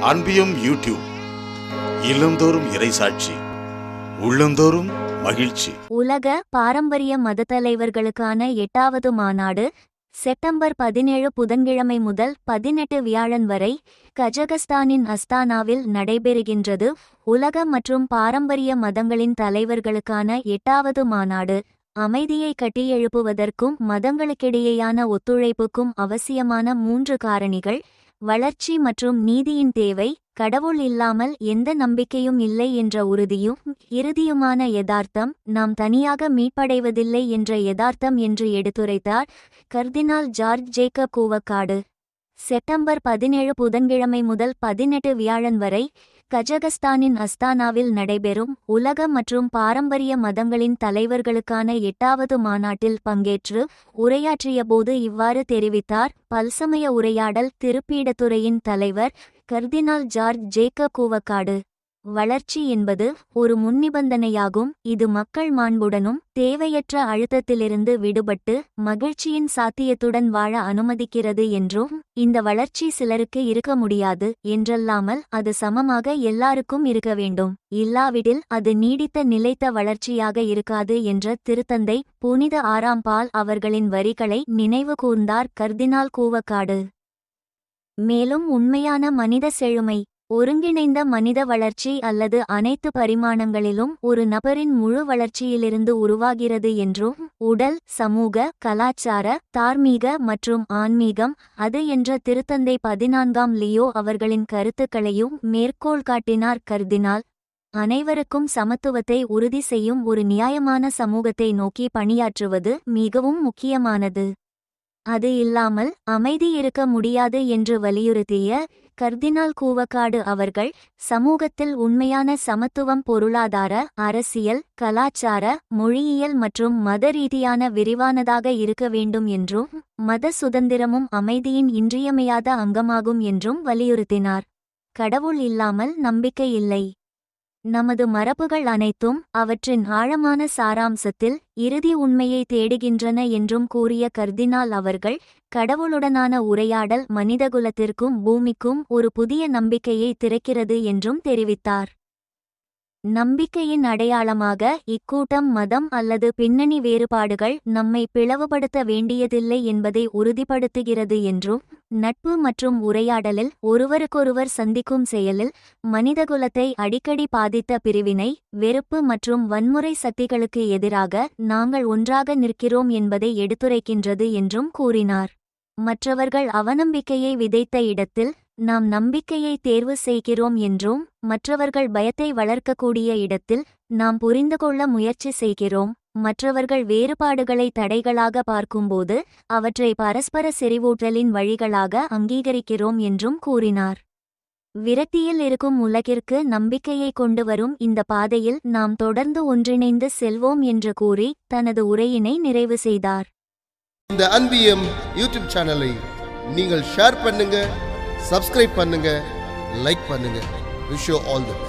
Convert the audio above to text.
அன்பியும் YouTube இல்லந்தோறும் இறைசாட்சி உள்ளந்தோறும் மகிழ்ச்சி. உலக பாரம்பரிய மத தலைவர்களுக்கான எட்டாவது மாநாடு செப்டம்பர் பதினேழு புதன்கிழமை முதல் பதினெட்டு வியாழன் வரை கஜகஸ்தானின் அஸ்தானாவில் நடைபெறுகின்றது. உலக மற்றும் பாரம்பரிய மதங்களின் தலைவர்களுக்கான எட்டாவது மாநாடு அமைதியை கட்டியெழுப்புவதற்கும் மதங்களுக்கிடையேயான ஒத்துழைப்புக்கும் அவசியமான மூன்று காரணிகள் வளர்ச்சி மற்றும் நீதியின் தேவை கடவுள் இல்லாமல் எந்த நம்பிக்கையும் இல்லை என்ற உறுதியும் இறுதியுமான யதார்த்தம் நாம் தனியாக மீட்படைவதில்லை என்ற யதார்த்தம் என்று எடுத்துரைத்தார் கர்தினால் ஜார்ஜ் ஜேக்கப் கூவக்காடு. செப்டம்பர் பதினேழு புதன்கிழமை முதல் பதினெட்டு வியாழன் வரை கஜகஸ்தானின் அஸ்தானாவில் நடைபெறும் உலக மற்றும் பாரம்பரிய மதங்களின் தலைவர்களுக்கான எட்டாவது மாநாட்டில் பங்கேற்று உரையாற்றியபோது இவ்வாறு தெரிவித்தார். பல்சமய உரையாடல் திருப்பீடத்துறையின் தலைவர் கர்தினால் ஜார்ஜ் ஜேக்க கூவக்காடு வளர்ச்சி என்பது ஒரு முன்னிபந்தனையாகும். இது மக்கள் மாண்புடனும் தேவையற்ற அழுத்தத்திலிருந்து விடுபட்டு மகிழ்ச்சியின் சாத்தியத்துடன் வாழ அனுமதிக்கிறது என்றும் இந்த வளர்ச்சி சிலருக்கு இருக்க முடியாது என்றல்லாமல் அது சமமாக எல்லாருக்கும் இருக்க வேண்டும். இல்லாவிடில் அது நீடித்த நிலைத்த வளர்ச்சியாக இருக்காது என்ற திருத்தந்தை புனித ஆறாம் பால் அவர்களின் வரிகளை நினைவு கூர்ந்தார் கர்தினால் கூவக்காடு. மேலும் உண்மையான மனித செழுமை ஒருங்கிணைந்த மனித வளர்ச்சி அல்லது அனைத்து பரிமாணங்களிலும் ஒரு நபரின் முழு வளர்ச்சியிலிருந்து உருவாகிறது என்றும் உடல் சமூக கலாச்சார தார்மீக மற்றும் ஆன்மீகம் அது என்ற திருத்தந்தை பதினான்காம் லியோ அவர்களின் கருத்துக்களையும் மேற்கோள் காட்டினார். கருதினால் அனைவருக்கும் சமத்துவத்தை உறுதி செய்யும் ஒரு நியாயமான சமூகத்தை நோக்கி பணியாற்றுவது மிகவும் முக்கியமானது. அது இல்லாமல் அமைதி இருக்க முடியாது என்று வலியுறுத்திய கர்தினால் கூவக்காடு அவர்கள் சமூகத்தில் உண்மையான சமத்துவம் பொருளாதார அரசியல் கலாச்சார மொழியியல் மற்றும் மத ரீதியான விரிவானதாக இருக்க வேண்டும் என்றும் மத சுதந்திரமும் அமைதியின் இன்றியமையாத அங்கமாகும் என்றும் வலியுறுத்தினார். கடவுள் இல்லாமல் நம்பிக்கை இல்லை. நமது மரபுகள் அனைத்தும் அவற்றின் ஆழமான சாராம்சத்தில் இறுதி உண்மையை தேடுகின்றன என்றும் கூறிய கர்தினால் அவர்கள் கடவுளுடனான உரையாடல் மனிதகுலத்திற்கும் பூமிக்கும் ஒரு புதிய நம்பிக்கையை திறக்கிறது என்றும் தெரிவித்தார். நம்பிக்கையின் அடையாளமாக இக்கூட்டம் மதம் அல்லது பின்னணி வேறுபாடுகள் நம்மை பிளவுபடுத்த வேண்டியதில்லை என்பதை உறுதிப்படுத்துகிறது என்றும் நட்பு மற்றும் உரையாடலில் ஒருவருக்கொருவர் சந்திக்கும் செயலில் மனிதகுலத்தை அடிக்கடி பாதித்த பிரிவினை வெறுப்பு மற்றும் வன்முறை சக்திகளுக்கு எதிராக நாங்கள் ஒன்றாக நிற்கிறோம் என்பதை எடுத்துரைக்கின்றது என்றும் கூறினார். மற்றவர்கள் அவநம்பிக்கையை விதைத்த இடத்தில் நாம் நம்பிக்கையை தேர்வு செய்கிறோம் என்றும் மற்றவர்கள் பயத்தை வளர்க்கக்கூடிய இடத்தில் நாம் புரிந்து கொள்ள முயற்சி செய்கிறோம். மற்றவர்கள் வேறுபாடுகளை தடைகளாக பார்க்கும்போது அவற்றை பரஸ்பர செறிவூட்டலின் வழிகளாக அங்கீகரிக்கிறோம் என்றும் கூறினார். விரக்தியில் இருக்கும் உலகிற்கு நம்பிக்கையை கொண்டு வரும் இந்த பாதையில் நாம் தொடர்ந்து ஒன்றிணைந்து செல்வோம் என்று கூறி தனது உரையினை நிறைவு செய்தார். இந்த அன்பியம் யூடியூப் சேனலை நீங்கள் ஷேர் பண்ணுங்க சப்ஸ்கிரைப் பண்ணுங்க லைக் பண்ணுங்க. Wish all the best